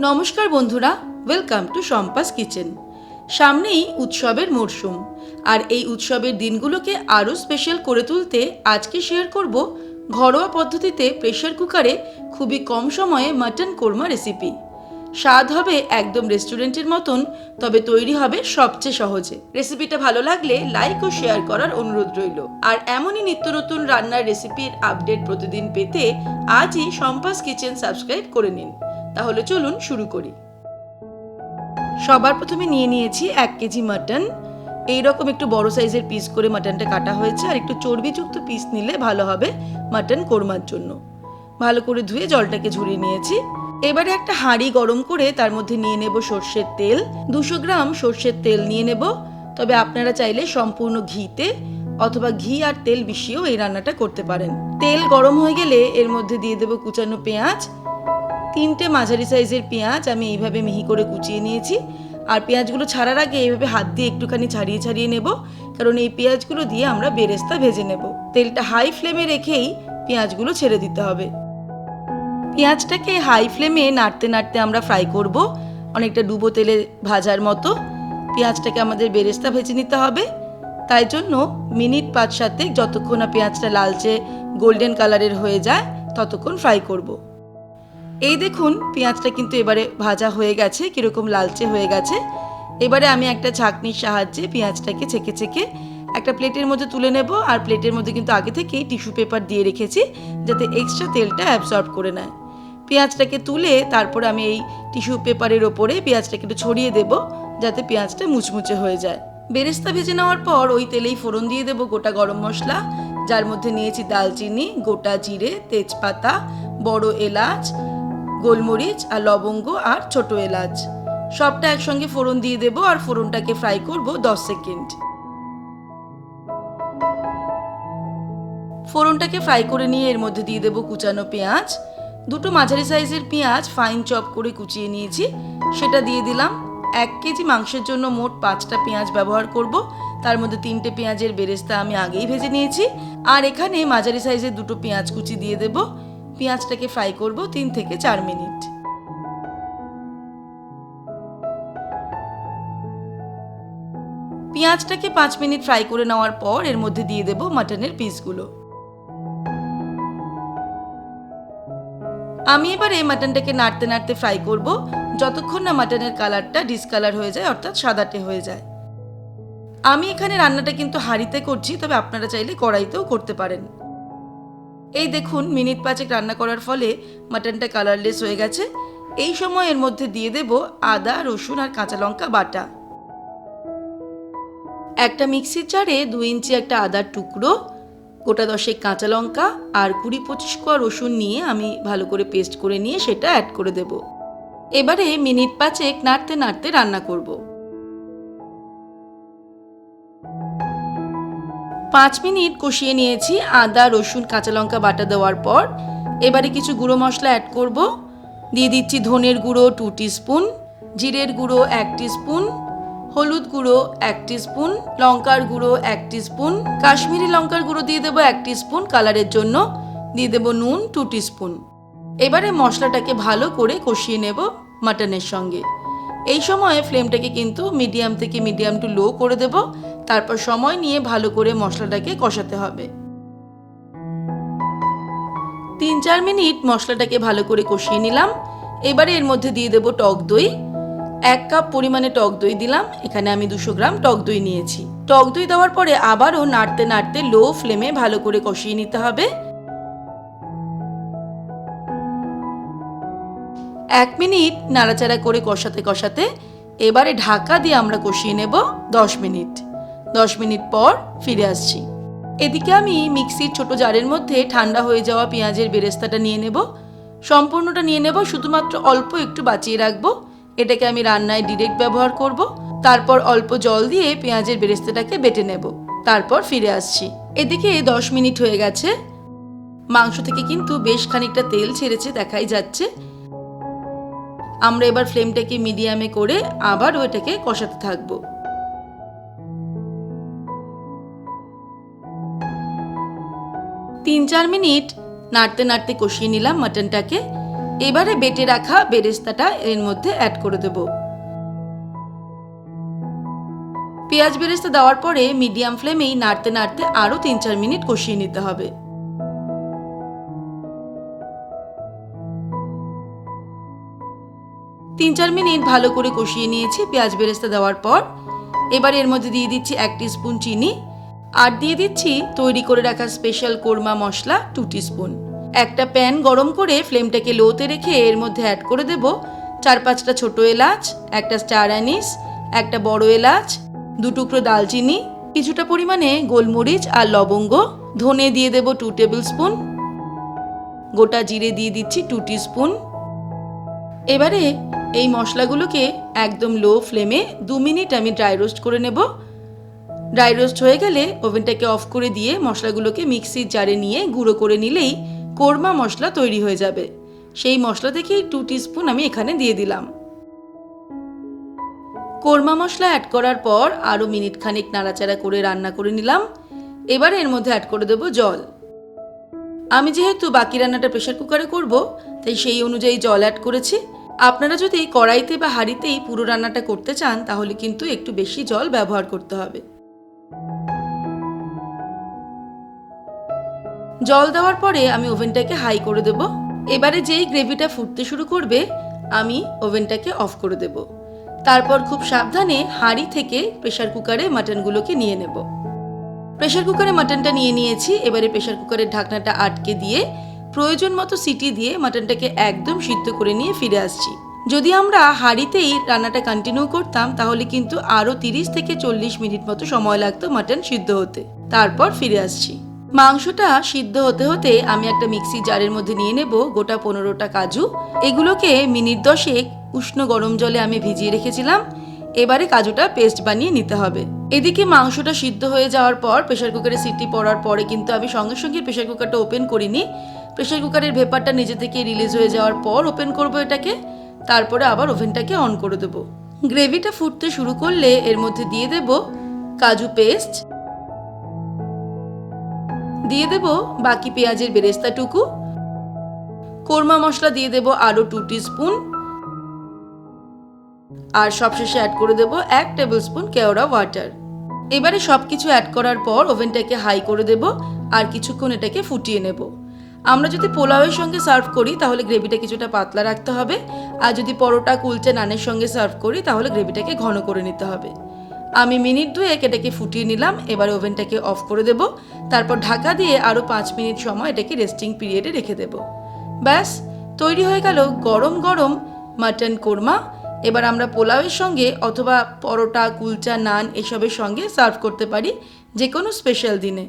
নমস্কার বন্ধুরা welcome to সম্পাস kitchen সামনেই উৎসবের মরশুম আর এই উৎসবের দিনগুলোকে আরও স্পেশাল করে তুলতে আজকে শেয়ার করব ঘরোয়া পদ্ধতিতে প্রেশার কুকারে খুবই কম সময়ে মাটন কোরমা রেসিপি স্বাদ হবে একদম রেস্টুরেন্টের মতন, তবে তৈরি হবে সবচেয়ে সহজে। রেসিপিটা ভালো লাগলে লাইক ও শেয়ার করার অনুরোধ রইল। আর এমনই নিত্য নতুন রান্নার রেসিপির আপডেট প্রতিদিন পেতে আজই সম্পাস কিচেন সাবস্ক্রাইব করে নিন। তাহলে চলুন শুরু করি। সবার প্রথমে নিয়ে নিয়েছি এক কেজি মাটন। এইরকম একটু বড় সাইজের পিস করে মাটনটা কাটা হয়েছে আর একটু চর্বিযুক্ত পিস নিলে ভালো হবে মাটন কোরমার জন্য। ভালো করে ধুয়ে জলটাকে ঝরিয়ে নিয়েছি। এবারে একটা হাঁড়ি গরম করে তার মধ্যে নিয়ে নেব সর্ষের তেল। দুশো গ্রাম সর্ষের তেল নিয়ে নেব। তবে আপনারা চাইলে সম্পূর্ণ ঘিতে অথবা ঘি আর তেল মিশিয়েও এই রান্নাটা করতে পারেন। তেল গরম হয়ে গেলে এর মধ্যে দিয়ে দেবো কুচানো পেঁয়াজ। তিনটে মাঝারি সাইজের পেঁয়াজ আমি এইভাবে মিহি করে কুচিয়ে নিয়েছি। আর পেঁয়াজগুলো ছাড়ার আগে এইভাবে হাত দিয়ে একটুখানি ছাড়িয়ে ছাড়িয়ে নেব। কারণ এই পেঁয়াজগুলো দিয়ে আমরা বেরেস্তা ভেজে নেব। তেলটা হাই ফ্লেমে রেখেই পেঁয়াজগুলো ছেড়ে দিতে হবে। পেঁয়াজটাকে হাই ফ্লেমে নাড়তে নাড়তে আমরা ফ্রাই করব। অনেকটা ডুবো তেলে ভাজার মতো। পেঁয়াজটাকে আমাদের বেরেস্তা ভেজে নিতে হবে। তাই জন্য মিনিট পাঁচ সাথে যতক্ষণ না পেঁয়াজটা লালচে গোল্ডেন কালারের হয়ে যায়, ততক্ষণ ফ্রাই করব। এই দেখুন, পেঁয়াজটা কিন্তু এবারে ভাজা হয়ে গেছে, কীরকম লালচে হয়ে গেছে। এবারে আমি একটা ছাঁকনির সাহায্যে পেঁয়াজটাকে ছেঁকে ছেঁকে একটা প্লেটের মধ্যে তুলে নেব, আর প্লেটের মধ্যে কিন্তু আগে থেকেই টিস্যু পেপার দিয়ে রেখেছি, যাতে এক্সট্রা তেলটা অ্যাবসর্ব করে নেয়। পেঁয়াজটাকে তুলে তারপর আমি এই টিস্যু পেপারের ওপরে পেঁয়াজটাকে একটু ছড়িয়ে দেব, যাতে পেঁয়াজটা মুচমুচে হয়ে যায়। বেরেস্তা ভেজে নেওয়ার পর ওই তেলেই ফোড়ন দিয়ে দেবো গোটা গরম মশলা। যার মধ্যে নিয়েছি দালচিনি, গোটা জিরে, তেজপাতা, বড় এলাচ গোলমরিচ আর লবঙ্গ আর ছোট এলাচ। সবটা একসঙ্গে ফোড়ন দিয়ে দেবো আর ফোড়নটাকে ফ্রাই করব দশ সেকেন্ড। ফোড়নটাকে ফ্রাই করে নিয়ে এর মধ্যে দিয়ে দেবো কুচানো পেঁয়াজ। দুটো মাঝারি সাইজের পেঁয়াজ ফাইন চপ করে কুচিয়ে নিয়েছি। সেটা দিয়ে দিলাম। এক কেজি মাংসের জন্য মোট পাঁচটা পেঁয়াজ ব্যবহার করব। তার মধ্যে তিনটে পেঁয়াজের বেরেস্তা আমি আগেই ভেজে নিয়েছি। আর এখানে মাঝারি সাইজের দুটো পেঁয়াজ কুচি দিয়ে দেব। পেঁয়াজটাকে ফ্রাই করব তিন থেকে চার মিনিট। পেঁয়াজটাকে পাঁচ মিনিট ফ্রাই করে নেওয়ার পর এর মধ্যে দিয়ে দেব মাটনের পিসগুলো। আমি এবারে মাটনটাকে নাড়তে নাড়তে ফ্রাই করব, যতক্ষণ না মাটনের কালারটা ডিসকালার হয়ে যায়, অর্থাৎ সাদাটে হয়ে যায়। আমি এখানে রান্নাটা কিন্তু হাঁড়িতে করছি, তবে আপনারা চাইলে কড়াইতেও করতে পারেন। এই দেখুন, মিনিট পাঁচেক রান্না করার ফলে মাটনটা কালারলেস হয়ে গেছে। এই সময় এর মধ্যে দিয়ে দেব আদা, রসুন আর কাঁচা লঙ্কা বাটা। একটা মিক্সির জারে দু ইঞ্চি একটা আদার টুকরো, গোটা দশেক কাঁচা লঙ্কা আর কুড়ি পঁচিশ কোয়া রসুন নিয়ে আমি ভালো করে পেস্ট করে নিয়ে সেটা অ্যাড করে দেব। এবারে মিনিট পাঁচেক নাড়তে নাড়তে রান্না করব। পাঁচ মিনিট কষিয়ে নিয়েছি আদা, রসুন, কাঁচা লঙ্কা বাটা দেওয়ার পর। এবারে কিছু গুঁড়ো মশলা অ্যাড করব। দিয়ে দিচ্ছি ধনের গুঁড়ো টু স্পুন জিরের গুঁড়ো এক স্পুন হলুদ গুঁড়ো এক স্পুন লঙ্কার গুঁড়ো এক স্পুন কাশ্মীরি লঙ্কার গুঁড়ো দিয়ে দেবো এক স্পুন কালারের জন্য। দিয়ে দেবো নুন টু স্পুন এবারে মশলাটাকে ভালো করে কষিয়ে নেব মাটনের সঙ্গে। এই সময় ফ্লেমটাকে কিন্তু মিডিয়াম থেকে মিডিয়াম টু লো করে দেব। তারপর সময় নিয়ে ভালো করে মশলাটাকে কষাতে হবে। তিন চার মিনিট মশলাটাকে ভালো করে কষিয়ে নিলাম। এবারে এর মধ্যে দিয়ে দেবো টক দই। এক কাপ পরিমাণে টক দই দিলাম। এখানে আমি দুশো গ্রাম টক দই নিয়েছি। টক দই দেওয়ার পরে আবারও নাড়তে নাড়তে লো ফ্লেমে ভালো করে কষিয়ে নিতে হবে। এক মিনিট নাড়াচাড়া করে কষাতে কষাতে এবারে ঢাকা দিয়ে আমরা কষিয়ে নেব দশ মিনিট। দশ মিনিট পর ফিরে আসছি। এদিকে আমি মিক্সির ছোট জারের মধ্যে ঠান্ডা হয়ে যাওয়া পেঁয়াজের বেরেস্তাটা নিয়ে নেব। সম্পূর্ণটা নিয়ে নেব, শুধুমাত্র অল্প একটু বাঁচিয়ে রাখব। এটাকে আমি রান্নায় ডিরেক্ট ব্যবহার করব। তারপর অল্প জল দিয়ে পেঁয়াজের বেরেস্তাটাকে বেটে নেব। তারপর ফিরে আসছি। এদিকে দশ মিনিট হয়ে গেছে। মাংস থেকে কিন্তু বেশ খানিকটা তেল ছেড়েছে, দেখাই যাচ্ছে। আমরা এবার ফ্লেমটাকে মিডিয়ামে করে আবার ওইটাকে কষাতে থাকব। তিন চার মিনিট নাড়তে নাড়তে কষিয়ে নিলাম মাটনটাকে। এবারে বেটে রাখা বেরেস্তাটা এর মধ্যে অ্যাড করে দেব। পেঁয়াজ বেরেস্তা দেওয়ার পরে মিডিয়াম ফ্লেমেই নাড়তে নাড়তে আরও তিন চার মিনিট কষিয়ে নিতে হবে। তিন চার মিনিট ভালো করে কষিয়ে নিয়েছি, পেঁয়াজ বেরেস্তা দেওয়ার পর। এবার এর মধ্যে দিয়ে দিচ্ছি এক স্পুন চিনি, আর দিয়ে দিচ্ছি তৈরি করে রাখা special korma masala two spoon একটা প্যান গরম করে ফ্লেমটাকে লোতে রেখে এর মধ্যে অ্যাড করে দেব চার পাঁচটা ছোট এলাচ, একটা স্টার অ্যানিস, একটা বড় এলাচ, দু টুকরো দালচিনি, কিছুটা পরিমাণে গোলমরিচ আর লবঙ্গ, ধনে দিয়ে দেব টু টেবিল স্পুন গোটা জিরে দিয়ে দিচ্ছি টু স্পুন এবারে এই মশলাগুলোকে একদম লো ফ্লেমে দু মিনিট আমি ড্রাই রোস্ট করে নেব। ড্রাই রোস্ট হয়ে গেলে ওভেনটাকে অফ করে দিয়ে মশলাগুলোকে মিক্সির জারে নিয়ে গুঁড়ো করে নিলেই কোরমা মশলা তৈরি হয়ে যাবে। সেই মশলা থেকেই টু স্পুন আমি এখানে দিয়ে দিলাম। কোরমা মশলা অ্যাড করার পর আরও মিনিট খানিক নাড়াচাড়া করে রান্না করে নিলাম। এবার এর মধ্যে অ্যাড করে দেবো জল। আমি যেহেতু বাকি রান্নাটা প্রেশার কুকারে করব, তাই সেই অনুযায়ী জল অ্যাড করেছি। আপনারা যদি কড়াইতে বা হাঁড়িতেই পুরো রান্নাটা করতে চান, তাহলে কিন্তু একটু বেশি জল ব্যবহার করতে হবে। জল দেওয়ার পরে আমি ওভেনটাকে হাই করে দেব। এবারে যেই গ্রেভিটা ফুটতে শুরু করবে, আমি ওভেনটাকে অফ করে দেব। তারপর খুব সাবধানে হাঁড়ি থেকে প্রেশার কুকারে মাটনগুলোকে নিয়ে নেব। প্রেশার কুকারে মাটনটা নিয়ে নিয়েছি। এবারে প্রেশার কুকারের ঢাকনাটা আটকে দিয়ে প্রয়োজন মতো সিটি দিয়ে মাটনটাকে একদম সিদ্ধ করে নিয়ে ফিরে আসছি। যদি আমরা হাঁড়িতেই রান্নাটা কন্টিনিউ করতাম, তাহলে কিন্তু আরও তিরিশ থেকে চল্লিশ মিনিট মতো সময় লাগতো মাটন সিদ্ধ হতে। তারপর ফিরে আসছি। মাংসটা সিদ্ধ হতে হতে আমি একটা মিক্সি জারের মধ্যে নিয়ে নেব, গোটা পনেরোটা কাজু। এগুলোকে মিনিট দশেক উষ্ণ গরম জলে আমি ভিজিয়ে রেখেছিলাম। এবারে কাজুটা পেস্ট বানিয়ে নিতে হবে। এদিকে মাংসটা সিদ্ধ হয়ে যাওয়ার পর প্রেশার কুকারে সিটি পড়ার পরে কিন্তু আমি সঙ্গে সঙ্গে প্রেশার কুকারটা ওপেন করিনি। প্রেশার কুকারের ভেপারটা নিজে থেকে রিলিজ হয়ে যাওয়ার পর ওপেন করব এটাকে, তারপরে আবার ওভেনটাকে অন করে দেবো। গ্রেভিটা ফুটতে শুরু করলে এর মধ্যে দিয়ে দেব কাজু পেস্ট দিয়ে দেব বাকি পেঁয়াজের বেরেস্তাটুকু, কোরমা মশলা দিয়ে দেব আরও টু স্পুন আর সবশেষে অ্যাড করে দেব এক টেবিল স্পুন কেওড়া ওয়াটার এবারে সব কিছু অ্যাড করার পর ওভেনটাকে হাই করে দেব, আর কিছুক্ষণ এটাকে ফুটিয়ে নেব। আমরা যদি পোলাওয়ের সঙ্গে সার্ভ করি, তাহলে গ্রেভিটা কিছুটা পাতলা রাখতে হবে। আর যদি পরোটা কুলচে নানের সঙ্গে সার্ভ করি, তাহলে গ্রেভিটাকে ঘন করে নিতে হবে। আমি মিনিট দুয়েক এটাকে ফুটিয়ে নিলাম, এবার ওভেনটাকে অফ করে দেব। তারপর ঢাকা দিয়ে আরও পাঁচ মিনিট সময় এটাকে রেস্টিং পিরিয়ডে রেখে দেব। ব্যাস, তৈরি হয়ে গেল গরম গরম মাটন কোরমা। এবার আমরা পোলাওয়ের সঙ্গে অথবা পরোটা, কুলচা, নান এসবের সঙ্গে সার্ভ করতে পারি যে কোনো স্পেশাল দিনে।